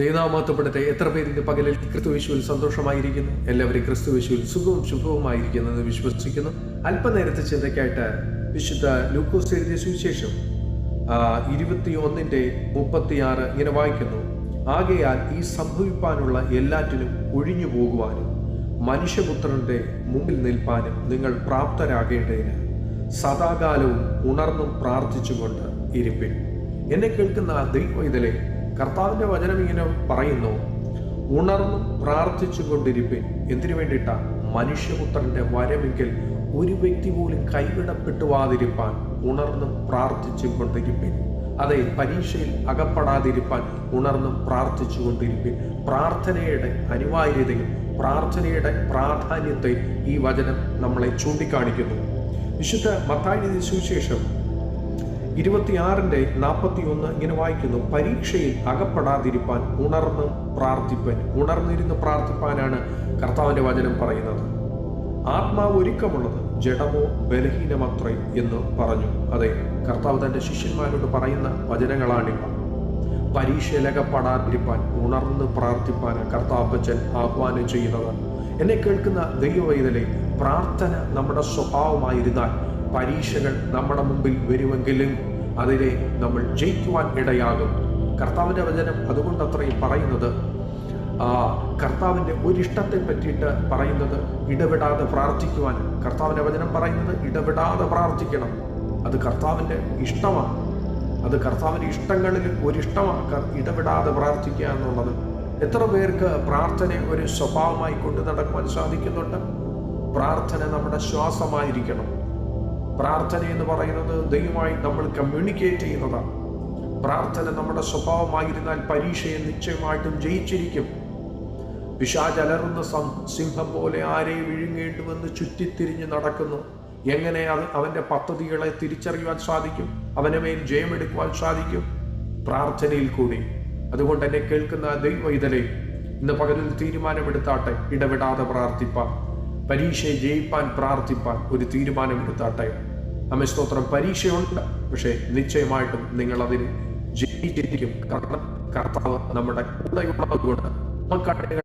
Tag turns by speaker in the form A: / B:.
A: ദൈവനാമത്വപ്പെടട്ടെ എത്ര പേരിന്റെ പകലിൽ ക്രിസ്തുവിശുവിൽ സന്തോഷമായിരിക്കുന്നു? എല്ലാവരും ക്രിസ്തുവിശുവിൽ സുഖവും ശുഭവുമായിരിക്കുന്നു എന്ന് വിശ്വസിക്കുന്നു. അല്പനേരത്തെ ചിന്തയ്ക്കായിട്ട് വിശുദ്ധ ലൂക്കോസ് എഴുതിയ സുവിശേഷം ഇരുപത്തി ഒന്നിന്റെ മുപ്പത്തിയാറ് ഇങ്ങനെ വായിക്കുന്നു. ആകയാൽ ഈ സംഭവിപ്പാനുള്ള എല്ലാറ്റിനും ഒഴിഞ്ഞു പോകുവാനും മനുഷ്യപുത്രന്റെ മുമ്പിൽ നിൽപ്പാനും നിങ്ങൾ പ്രാപ്തരാകേണ്ടതിന് സദാകാലവും ഉണർന്നും പ്രാർത്ഥിച്ചുകൊണ്ട് ഇരിപ്പിൻ. എന്നെ കേൾക്കുന്ന ദൈവ ഇതിലെ കർത്താവിന്റെ വചനം ഇങ്ങനെ പറയുന്നു ഉണർന്ന് പ്രാർത്ഥിച്ചു കൊണ്ടിരിപ്പിൻ എന്തിനു വേണ്ടിയിട്ടാ? മനുഷ്യപുത്രന്റെ വരമെങ്കിൽ ഒരു വ്യക്തി പോലും കൈവിടപ്പെട്ടുവാതിരിപ്പാൻ ഉണർന്നും പ്രാർത്ഥിച്ചു കൊണ്ടിരിപ്പിൻ അതെ പരീക്ഷയിൽ അകപ്പെടാതിരിപ്പാൻ ഉണർന്നും പ്രാർത്ഥിച്ചു കൊണ്ടിരിപ്പിൻ പ്രാർത്ഥനയുടെ അനിവാര്യതയും പ്രാർത്ഥനയുടെ പ്രാധാന്യത്തെ ഈ വചനം നമ്മളെ ചൂണ്ടിക്കാണിക്കുന്നു. വിശുദ്ധ മത്തായി സുവിശേഷം ഇരുപത്തിയാറിന്റെ നാൽപ്പത്തി ഒന്ന് ഇങ്ങനെ വായിക്കുന്നു. പരീക്ഷയിൽ അകപ്പെടാതിരിപ്പാൻ ഉണർന്ന് പ്രാർത്ഥിപ്പൻ ഉണർന്നിരുന്ന് പ്രാർത്ഥിപ്പാനാണ് കർത്താവിന്റെ വചനം പറയുന്നത്. ആത്മാവ് ഒരുക്കമുള്ളത് ജഡമോ ബലഹീനമത്രേ എന്ന് പറഞ്ഞു. അതെ കർത്താവ് തന്റെ ശിഷ്യന്മാരോട് പറയുന്ന വചനങ്ങളാണിവ. പരീക്ഷയിലകപ്പെടാതിരിപ്പാൻ ഉണർന്ന് പ്രാർത്ഥിപ്പാൻ കർത്താവ് അപ്പച്ചൻ ആഹ്വാനം ചെയ്യുന്നത്. എന്നെ കേൾക്കുന്ന ദൈവവൈതലെ പ്രാർത്ഥന നമ്മുടെ സ്വഭാവമായിരുന്നാൽ പരീക്ഷകൾ നമ്മുടെ മുമ്പിൽ വരുമെങ്കിലും അതിനെ നമ്മൾ ജയിക്കുവാൻ ഇടയാകും. കർത്താവിന്റെ വചനം അതുകൊണ്ട് അത്രയും പറയുന്നത് കർത്താവിന്റെ ഒരു ഒരിഷ്ടത്തെ പറ്റിയിട്ട് പറയുന്നത് ഇടപെടാതെ പ്രാർത്ഥിക്കുവാൻ. കർത്താവിന്റെ വചനം പറയുന്നത് ഇടപെടാതെ പ്രാർത്ഥിക്കണം. അത് കർത്താവിന്റെ ഇഷ്ടമാണ്. അത് കർത്താവിന്റെ ഇഷ്ടങ്ങളിൽ ഒരിഷ്ടമാക്കാൻ ഇടപെടാതെ പ്രാർത്ഥിക്കുക എന്നുള്ളത്. എത്ര പേർക്ക് പ്രാർത്ഥന ഒരു സ്വഭാവമായി കൊണ്ടു നടക്കുവാൻ സാധിക്കുന്നുണ്ട്? പ്രാർത്ഥന നമ്മുടെ ശ്വാസമായിരിക്കണം. പ്രാർത്ഥന എന്ന് പറയുന്നത് ദൈവമായി നമ്മൾ കമ്മ്യൂണിക്കേറ്റ് ചെയ്യുന്നതാണ്. പ്രാർത്ഥന നമ്മുടെ സ്വഭാവമായിരുന്നാൽ പരീക്ഷയെ നിശ്ചയമായിട്ടും ജയിച്ചിരിക്കും. പിശാചലറുന്ന സിംഹം പോലെ ആരെയും വിഴുങ്ങേണ്ടുവെന്ന് ചുറ്റിത്തിരിഞ്ഞ് നടക്കുന്നു. എങ്ങനെ അത് അവന്റെ പദ്ധതികളെ തിരിച്ചറിയുവാൻ സാധിക്കും? അവനെ മേൽ ജയമെടുക്കുവാൻ സാധിക്കും? പ്രാർത്ഥനയിൽ കൂടി. അതുകൊണ്ട് എന്നെ കേൾക്കുന്ന ദൈവ ഇതലെ ഇന്ന് പകലിൽ തീരുമാനമെടുത്താട്ടെ ഇടപെടാതെ പ്രാർത്ഥിപ്പാൻ. പരീക്ഷയെ ജയിപ്പാൻ പ്രാർത്ഥിപ്പാൻ ഒരു തീരുമാനമെടുത്താട്ടെ. നമ്മെ സ്തോത്രം പരീക്ഷയുണ്ട്. പക്ഷേ നിശ്ചയമായിട്ടും നിങ്ങൾ അതിന് ജയിച്ചിരിക്കും. കാരണം കർത്താവ് നമ്മുടെ കൂടെയുള്ളത് കൊണ്ട് നമുക്കടെ